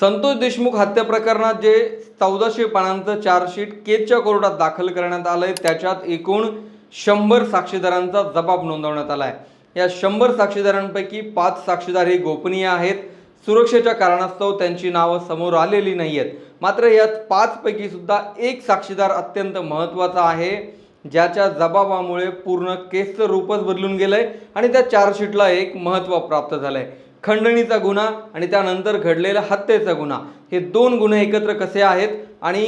संतोष देशमुख हत्या प्रकरणात जे चौदाशे पानांचं चार्जशीट केजच्या कोर्टात दाखल करण्यात आलं आहे त्याच्यात एकूण शंभर साक्षीदारांचा जबाब नोंदवण्यात आला आहे या शंभर साक्षीदारांपैकी पाच साक्षीदार हे गोपनीय आहेत. सुरक्षेच्या कारणास्तव त्यांची नावं समोर आलेली नाही आहेत मात्र यात पाचपैकी सुद्धा एक साक्षीदार अत्यंत महत्त्वाचा आहे ज्याच्या जबाबामुळे पूर्ण केसचं रूपच बदलून गेलं आहे आणि त्या चार्जशीटला एक महत्त्व प्राप्त झालं आहे खंडणीचा गुन्हा आणि त्यानंतर घडलेला हत्येचा गुन्हा. हे दोन गुन्हे एकत्र कसे आहेत आणि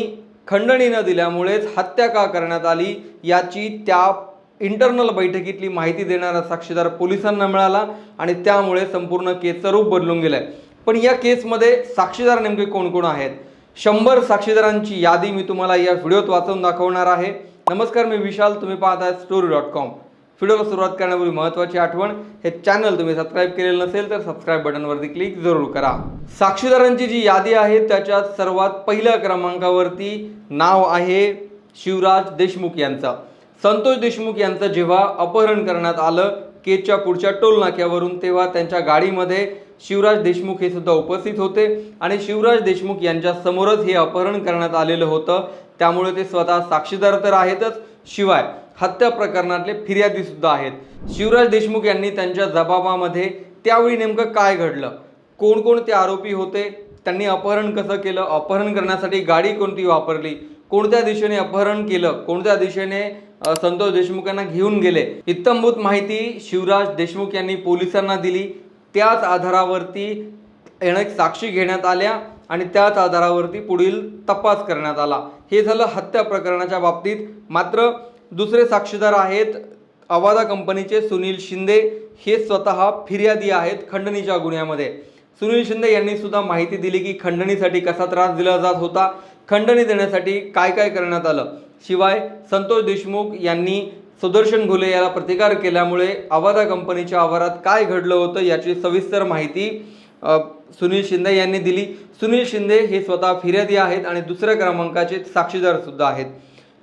खंडणी न दिल्यामुळेच हत्या का करण्यात आली याची त्या इंटरनल बैठकीतली माहिती देणारा साक्षीदार पोलिसांना मिळाला आणि त्यामुळे संपूर्ण केसचं रूप बदलून गेलंय. पण या केसमध्ये साक्षीदार नेमके कोण कोण आहेत? शंभर साक्षीदारांची यादी मी तुम्हाला या व्हिडिओत वाचून दाखवणार आहे. नमस्कार मी विशाल. तुम्ही पाहत आहात स्टोरी डॉट कॉम व्हिडिओला सुरुवात करण्यापूर्वी महत्त्वाची आठवण हे चॅनल तुम्ही सबस्क्राईब केलेलं नसेल तर सबस्क्राईब बटनवरती क्लिक जरूर करा. साक्षीदारांची जी यादी आहे त्याच्यात सर्वात पहिल्या क्रमांकावरती नाव आहे शिवराज देशमुख यांचं. संतोष देशमुख यांचं जेव्हा अपहरण करण्यात आलं केजच्या पुढच्या टोल नाक्यावरून तेव्हा त्यांच्या गाडीमध्ये शिवराज देशमुख हे सुद्धा उपस्थित होते आणि शिवराज देशमुख यांच्या समोरच हे अपहरण करण्यात आलेलं होतं. त्यामुळे ते स्वतः साक्षीदार तर आहेतच. शिवाय हत्या प्रकरणातले फिर्यादीसुद्धा आहेत. शिवराज देशमुख यांनी त्यांच्या जबाबामध्ये त्यावेळी नेमकं काय घडलं? कोणकोणते आरोपी होते? त्यांनी अपहरण कसं केलं? अपहरण करण्यासाठी गाडी कोणती वापरली? कोणत्या दिशेने अपहरण केलं? कोणत्या दिशेने संतोष देशमुख यांना घेऊन गेले? इत्तंभूत माहिती शिवराज देशमुख यांनी पोलिसांना दिली. त्याच आधारावरती येणं साक्षी घेण्यात आल्या आणि त्याच आधारावरती पुढील तपास करण्यात आला. हे झालं हत्या प्रकरणाच्या बाबतीत. मात्र दुसरे साक्षीदार आहेत अवादा कंपनीचे सुनील शिंदे. हे स्वतः फिर्यादी आहेत खंडणीच्या गुन्ह्यामध्ये. सुनील शिंदे यांनी सुद्धा माहिती दिली की खंडणीसाठी कसा त्रास दिला जात होता. खंडणी देण्यासाठी काय काय करण्यात आलं? शिवाय संतोष देशमुख यांनी सुदर्शन घुले याला प्रतिकार केल्यामुळे अवादा कंपनीच्या आवारात काय घडलं होतं याची सविस्तर माहिती सुनील शिंदे यांनी दिली. सुनील शिंदे हे स्वतः फिर्यादी आहेत आणि दुसऱ्या क्रमांकाचे साक्षीदार सुद्धा आहेत.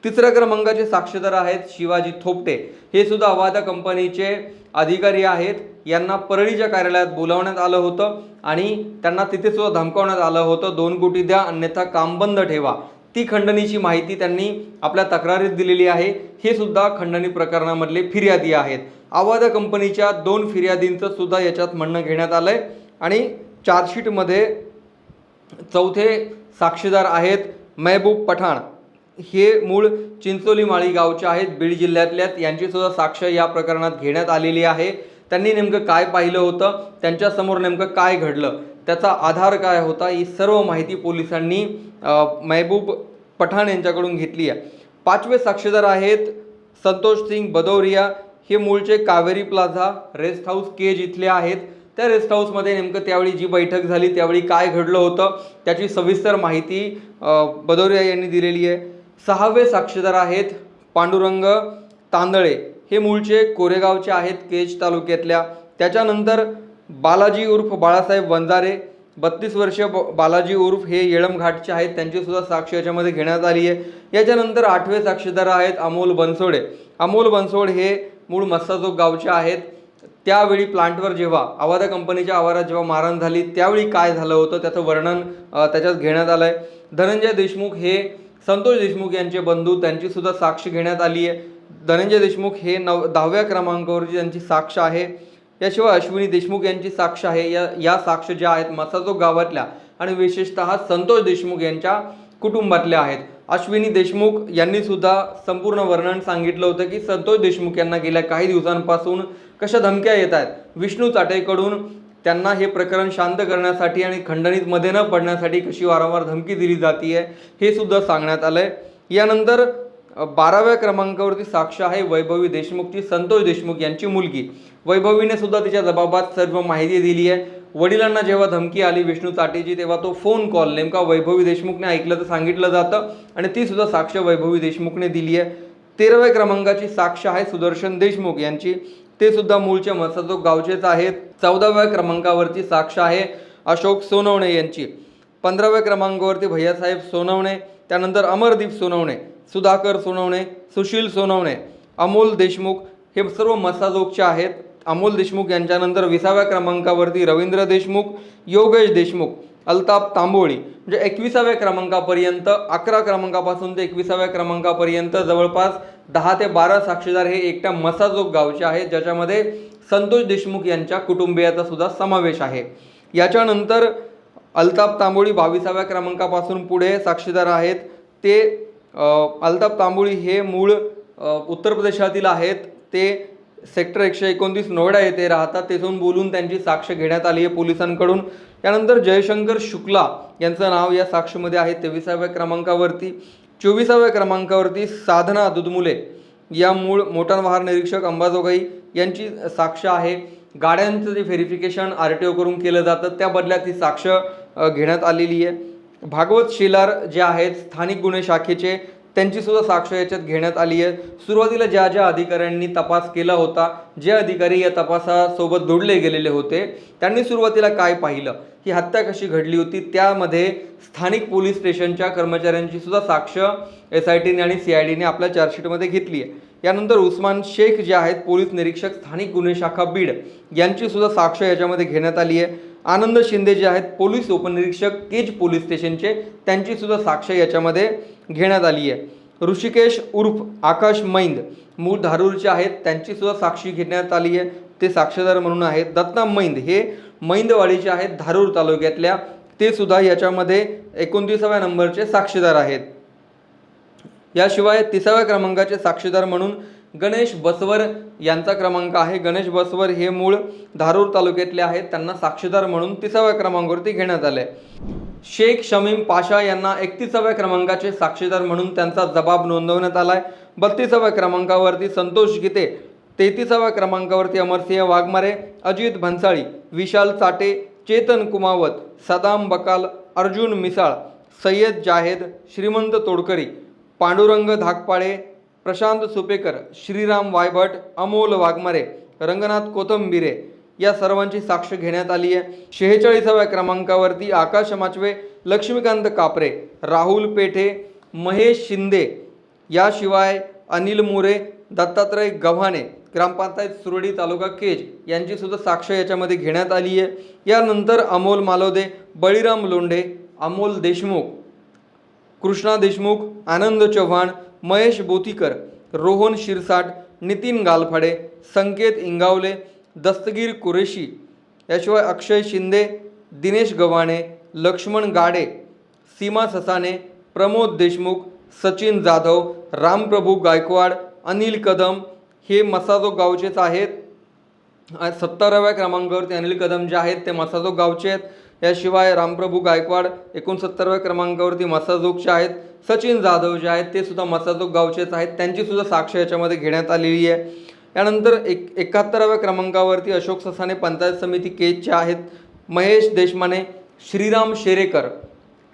तिसऱ्या क्रमांकाचे साक्षीदार आहेत शिवाजी थोपटे. हे सुद्धा अवादा कंपनीचे अधिकारी आहेत. यांना परळीच्या कार्यालयात बोलावण्यात आलं होतं आणि त्यांना तिथे सुद्धा धमकावण्यात आलं होतं. दोन कोटी द्या अन्यथा काम बंद ठेवा. ती खंडणीची माहिती त्यांनी आपल्या तक्रारीत दिलेली आहे. हे सुद्धा खंडणी प्रकरणामधले फिर्यादी आहेत. आवादा कंपनीच्या दोन फिर्यादींचं सुद्धा याच्यात म्हणणं घेण्यात आलं आहे आणि चार्जशीटमध्ये चौथे साक्षीदार आहेत महबूब पठाण. हे मूळ चिंचोली माळी गावचे आहेत. बीड जिल्ह्यातल्यात यांची सुद्धा साक्ष या प्रकरणात घेण्यात आलेली आहे. त्यांनी नेमकं काय पाहिलं होतं? त्यांच्यासमोर नेमकं काय घडलं? त्याचा आधार काय होता? ही सर्व माहिती पोलिसांनी मेहबूब महबूब पठाण यांच्याकडून घेतली आहे. पाचवे साक्षीदार आहेत संतोष सिंग बदौरिया. हे मूळचे Kaveri plaza rest house Kej इथले आहेत. त्या रेस्ट हाऊसमध्ये नेमकं त्यावेळी जी बैठक झाली त्यावेळी काय घडलं होतं? त्याची सविस्तर माहिती बदौरिया यांनी दिलेली आहे. सहावे साक्षीदार आहेत पांडुरंग तांदळे. हे मूळचे कोरेगावचे आहेत केज तालुक्यातल्या. त्याच्यानंतर बालाजी उर्फ बाळासाहेब वंजारे बत्तीस वर्ष बालाजी उर्फ हे येळमघाटचे आहेत. त्यांचीसुद्धा साक्ष याच्यामध्ये घेण्यात आली आहे. याच्यानंतर आठवे साक्षीदार आहेत अमोल बनसोडे. अमोल बनसोड हे मूळ मस्साजोग गावचे आहेत. त्यावेळी प्लांटवर जेव्हा आवादा कंपनीच्या आवारात जेव्हा मारहाण झाली त्यावेळी काय झालं होतं त्याचं वर्णन त्याच्यात घेण्यात आलं आहे धनंजय देशमुख हे संतोष देशमुख यांचे बंधू त्यांची सुद्धा साक्ष घेण्यात आली आहे. धनंजय देशमुख हे नव दहाव्या क्रमांकावरची त्यांची साक्ष आहे. याशिवाय अश्विनी देशमुख यांची साक्ष आहे. या या साक्ष ज्या आहेत मसाजो गावातल्या आणि विशेषतः संतोष देशमुख यांच्या कुटुंबातल्या आहेत. अश्विनी देशमुख यांनी सुद्धा संपूर्ण वर्णन सांगितलं होतं की संतोष देशमुख यांना गेल्या काही दिवसांपासून कशा धमक्या येत आहेत? विष्णू चाटेकडून त्यांना हे प्रकरण शांत करण्यासाठी आणि खंडणीतमध्ये न पडण्यासाठी कशी वारंवार धमकी दिली जाते हे सुद्धा सांगण्यात आलं आहे यानंतर बाराव्या क्रमांकावरती साक्ष आहे वैभवी देशमुखची संतोष देशमुख यांची मुलगी. वैभवीने सुद्धा तिच्या जबाबात सर्व माहिती दिली आहे वडिलांना जेव्हा धमकी आली विष्णू चाटेची तेव्हा तो फोन कॉल नेमका वैभवी देशमुखने ऐकलं तर सांगितलं जातं आणि ती सुद्धा साक्ष वैभवी देशमुखने दिली आहे तेराव्या क्रमांकाची साक्ष आहे सुदर्शन देशमुख यांची. ते सुद्धा मूळचे मसाजोग गावचेच आहेत. चौदाव्या क्रमांकावरती साक्ष आहे अशोक सोनवणे यांची. पंधराव्या क्रमांकावरती भैयासाहेब सोनवणे त्यानंतर अमरदीप सोनवणे सुधाकर सोनवणे सुशील सोनवणे अमोल देशमुख हे सर्व मसाजोगचे आहेत. अमोल देशमुख यांच्यानंतर विसाव्या क्रमांकावरती रवींद्र देशमुख योगेश देशमुख अल्ताप तांबोळी. म्हणजे एकविसाव्या क्रमांकापर्यंत अकरा क्रमांकापासून ते एकविसाव्या क्रमांकापर्यंत जवळपास दहा ते बारा साक्षीदार हे एकट्या मसाजोग गावचे आहेत ज्याच्यामध्ये संतोष देशमुख यांच्या कुटुंबियाचा सुद्धा समावेश आहे. याच्यानंतर अल्ताप तांबोळी बावीसाव्या क्रमांकापासून पुढे साक्षीदार आहेत. ते अल्ताप तांबोळी हे मूळ उत्तर प्रदेशातील आहेत. ते सेक्टर एकशे एकोणतीस नोएडा येथे राहतात तेथून बोलून त्यांची साक्ष घेण्यात आली आहे पोलिसांकडून. त्यानंतर जयशंकर शुक्ला यांचं नाव या साक्षीमध्ये आहे तेविसाव्या क्रमांकावरती. चोवीसाव्या क्रमांकावरती साधना दुधमुले या मूळ मोटार वाहन निरीक्षक अंबाजोगाई यांची साक्ष आहे. गाड्यांचं जे व्हेरिफिकेशन आर टी ओ करून केलं जातं त्या बदल्यात ही साक्ष घेण्यात आलेली आहे. भागवत शेलार जे आहेत स्थानिक गुन्हे शाखेचे त्यांची सुद्धा साक्ष याच्यात घेण्यात आली आहे. सुरुवातीला ज्या ज्या अधिकाऱ्यांनी तपास केला होता जे अधिकारी या तपासासोबत जोडले गेलेले होते त्यांनी सुरुवातीला काय पाहिलं? ही हत्या कशी घडली होती? त्यामध्ये स्थानिक पोलीस स्टेशनच्या कर्मचाऱ्यांची सुद्धा साक्ष एस आय टीने आणि सी आय डीने आपल्या चार्जशीटमध्ये घेतली आहे. यानंतर उस्मान शेख जे आहेत पोलीस निरीक्षक स्थानिक गुन्हे शाखा बीड यांची सुद्धा साक्ष याच्यामध्ये घेण्यात आली आहे. आनंद शिंदे जे आहेत पोलीस उपनिरीक्षक केज पोलीस स्टेशनचे त्यांची सुद्धा साक्ष याच्यामध्ये घेण्यात आली आहे. ऋषिकेश उर्फ आकाश मैंद मूळ धारूरचे आहेत त्यांची सुद्धा साक्षी घेण्यात आली आहे. ते साक्षीदार म्हणून आहेत. दत्ता मैंद हे मैंदवाडीचे आहेत धारूर तालुक्यातल्या ते सुद्धा याच्यामध्ये एकोणतीसाव्या नंबरचे साक्षीदार आहेत. याशिवाय तिसाव्या क्रमांकाचे साक्षीदार म्हणून गणेश बसवर यांचा क्रमांक आहे. गणेश बसवर हे मूळ धारूर तालुक्यातले आहेत. त्यांना साक्षीदार म्हणून तिसाव्या क्रमांकावरती घेण्यात आले. शेख शमीम पाशा यांना एकतीसाव्या क्रमांकाचे साक्षीदार म्हणून त्यांचा जबाब नोंदवण्यात आला आहे बत्तीसाव्या क्रमांकावरती संतोष गीते तेहतीसाव्या क्रमांकावरती अमरसिंह वाघमारे अजित भन्साळी विशाल चाटे चेतन कुमावत सदाम बकाल अर्जुन मिसाळ सय्यद जाहेद श्रीमंत तोडकरी पांडुरंग धाकपाळे प्रशांत सुपेकर श्रीराम वायभट अमोल वाघमारे रंगनाथ कोथंबिरे या सर्वांची साक्ष घेण्यात आली आहे. शेहेचाळीसाव्या क्रमांकावरती आकाश माचवे लक्ष्मीकांत कापरे राहुल पेठे महेश शिंदे याशिवाय अनिल मोरे दत्तात्रय गव्हाणे ग्रामपंचायत सुरडी तालुका केज यांची सुद्धा साक्ष याच्यामध्ये घेण्यात आली आहे. यानंतर अमोल मालोदे बळीराम लोंढे अमोल देशमुख कृष्णा देशमुख आनंद चव्हाण महेश बोतीकर रोहन शिरसाट नितीन गालफाडे संकेत इंगावले दस्तगीर कुरेशी याशिवाय अक्षय शिंदे दिनेश गव्हाणे लक्ष्मण गाडे सीमा ससाने प्रमोद देशमुख सचिन जाधव रामप्रभू गायकवाड अनिल कदम हे मसाजो गावचेच आहेत. सत्तराव्या क्रमांकावरती अनिल कदम जे आहेत ते मसाजोग गावचे आहेत. याशिवाय रामप्रभू गायकवाड एकोणसत्तराव्या क्रमांकावरती मसाजोगचे आहेत. सचिन जाधव जे आहेत ते सुद्धा मसाजोग गावचेच आहेत त्यांची सुद्धा साक्ष याच्यामध्ये घेण्यात आलेली आहे. यानंतर एक एकाहत्तराव्या क्रमांकावरती अशोक ससाने पंचायत समिती केजचे आहेत महेश देशमाने श्रीराम शेरेकर.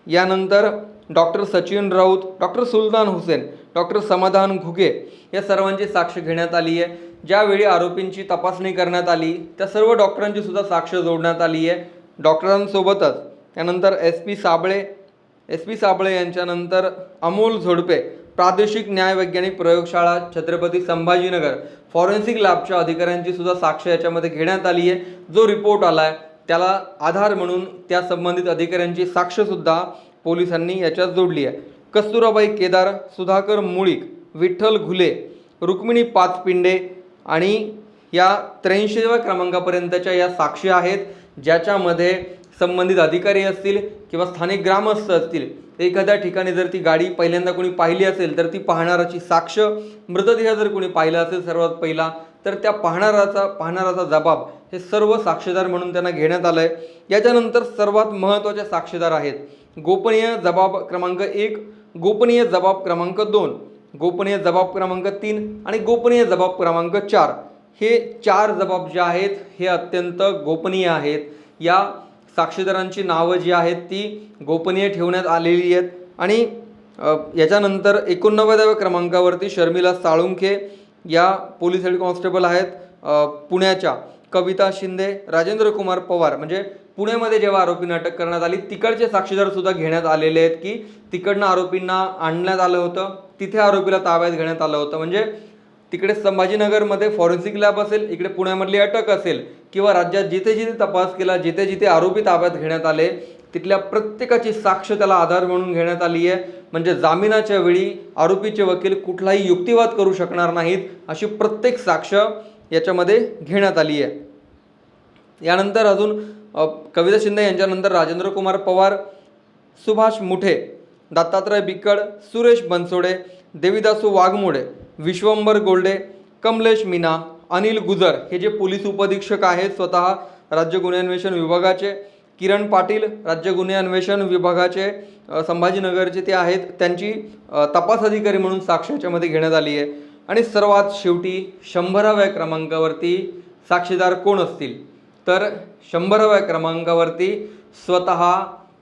यानंतर doctor Sachin Raut doctor Sultan Hussain doctor Samadhan Ghuge या सर्वांची साक्ष घेण्यात आली आहे. ज्यावेळी आरोपींची तपासणी करण्यात आली त्या सर्व डॉक्टरांची सुद्धा साक्ष जोडण्यात आली आहे. डॉक्टरांसोबतच. त्यानंतर S P Sable S P Sable यांच्यानंतर अमोल झोडपे प्रादेशिक न्याय वैज्ञानिक प्रयोगशाळा छत्रपती संभाजीनगर. फॉरेन्सिक लॅबच्या अधिकाऱ्यांची सुद्धा साक्ष याच्यामध्ये घेण्यात आली आहे. जो रिपोर्ट आला आहे त्याला आधार म्हणून त्या संबंधित अधिकाऱ्यांची साक्षसुद्धा पोलिसांनी याच्यात जोडली आहे. कस्तुराबाई केदार सुधाकर मुळीक विठ्ठल घुले रुक्मिणी पाचपिंडे आणि या त्र्याऐंशीव्या क्रमांकापर्यंतच्या या साक्षी आहेत ज्याच्यामध्ये संबंधित अधिकारी असतील किंवा स्थानिक ग्रामस्थ असतील एखाद्या ठिकाणी जर ती गाडी पहिल्यांदा कोणी पाहिली असेल तर ती पाहणाराची साक्ष मृतदेह जर कोणी पाहिला असेल सर्वात पहिला तर त्या पाहणाराचा पाहणाराचा जबाब हे सर्व साक्षीदार म्हणून त्यांना घेण्यात आलं आहे याच्यानंतर सर्वात महत्त्वाचे साक्षीदार आहेत. गोपनीय जबाब क्रमांक एक गोपनीय जबाब क्रमांक दोन गोपनीय जबाब क्रमांक तीन आणि गोपनीय जबाब क्रमांक चार. हे चार जबाब जे आहेत हे अत्यंत गोपनीय आहेत. या साक्षीदारांची नावं जी आहेत ती गोपनीय ठेवण्यात आलेली आहेत. आणि याच्यानंतर एकोणनव्वदाव्या क्रमांकावरती शर्मिला साळुंखे या पोलीस हेड कॉन्स्टेबल आहेत पुण्याच्या कविता शिंदे राजेंद्र कुमार पवार. म्हणजे पुण्यामध्ये जेव्हा आरोपींना अटक करण्यात आली तिकडचे साक्षीदारसुद्धा घेण्यात आलेले आहेत की तिकडनं आरोपींना आणण्यात आलं होतं तिथे आरोपीला ताब्यात घेण्यात आलं होतं. म्हणजे तिकडे संभाजीनगरमध्ये फॉरेन्सिक लॅब असेल इकडे पुण्यामधली अटक असेल किंवा राज्यात जिथे जिथे तपास केला जिथे जिथे आरोपी ताब्यात घेण्यात आले तिथल्या प्रत्येकाची साक्ष त्याला आधार म्हणून घेण्यात आली आहे. म्हणजे जामिनाच्या वेळी आरोपीचे वकील कुठलाही युक्तिवाद करू शकणार नाहीत अशी प्रत्येक साक्ष याच्यामध्ये घेण्यात आली आहे. यानंतर अजून कविता शिंदे यांच्यानंतर राजेंद्र कुमार पवार सुभाष मुठे दत्तात्रय बिकड सुरेश बनसोडे देविदासू वाघमोडे विश्वंभर गोल्डे कमलेश मीना अनिल गुजर हे जे पोलीस उपअधीक्षक आहेत स्वतः राज्य गुन्हे अन्वेषण विभागाचे किरण पाटील राज्य गुन्हे अन्वेषण विभागाचे संभाजीनगरचे ते आहेत त्यांची तपास अधिकारी म्हणून साक्ष याच्यामध्ये घेण्यात आली आहे. आणि सर्वात शेवटी शंभराव्या क्रमांकावरती साक्षीदार कोण असतील? तर शंभराव्या क्रमांकावरती स्वतः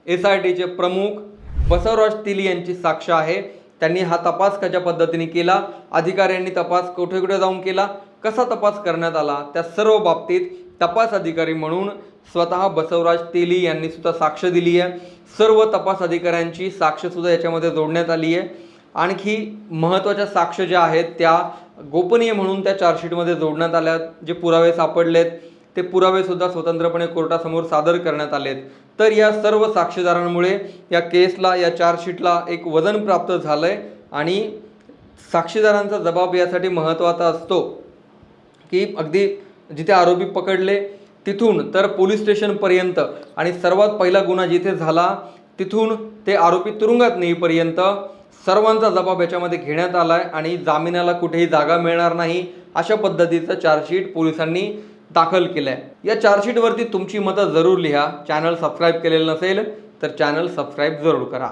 एस आय टीचे प्रमुख बसवराज तिली यांची साक्ष आहे. त्यांनी हा तपास कशा पद्धतीने केला? अधिकाऱ्यांनी तपास कुठे कुठे जाऊन केला? कसा तपास करण्यात आला? त्या सर्व बाबतीत तपास अधिकारी म्हणून स्वतः बसवराज तेली यांनी सुद्धा साक्ष दिली आहे. सर्व तपास अधिकाऱ्यांची साक्ष सुद्धा याच्यामध्ये जोडण्यात आली आहे. आणखी महत्त्वाच्या साक्ष ज्या आहेत त्या गोपनीय म्हणून त्या चार्जशीटमध्ये जोडण्यात आल्या जे पुरावे सापडलेत. ते पुरावेसुद्धा स्वतंत्रपणे कोर्टासमोर सादर करण्यात आलेत. तर या सर्व साक्षीदारांमुळे या केसला या चार्जशीटला एक वजन प्राप्त झालं आहे आणि साक्षीदारांचा जबाब यासाठी महत्त्वाचा असतो की अगदी जिथे आरोपी पकडले तिथून तर पोलीस स्टेशनपर्यंत आणि सर्वात पहिला गुन्हा जिथे झाला तिथून ते आरोपी तुरुंगात नेईपर्यंत सर्वांचा जबाब याच्यामध्ये घेण्यात आला आहे आणि जामिनाला कुठेही जागा मिळणार नाही अशा पद्धतीचं चार्जशीट पोलिसांनी दाखल केलं आहे या चार्जशीटवरती तुमची मतं जरूर लिहा. चॅनल सबस्क्राईब केलेलं नसेल तर चॅनल सबस्क्राईब जरूर करा.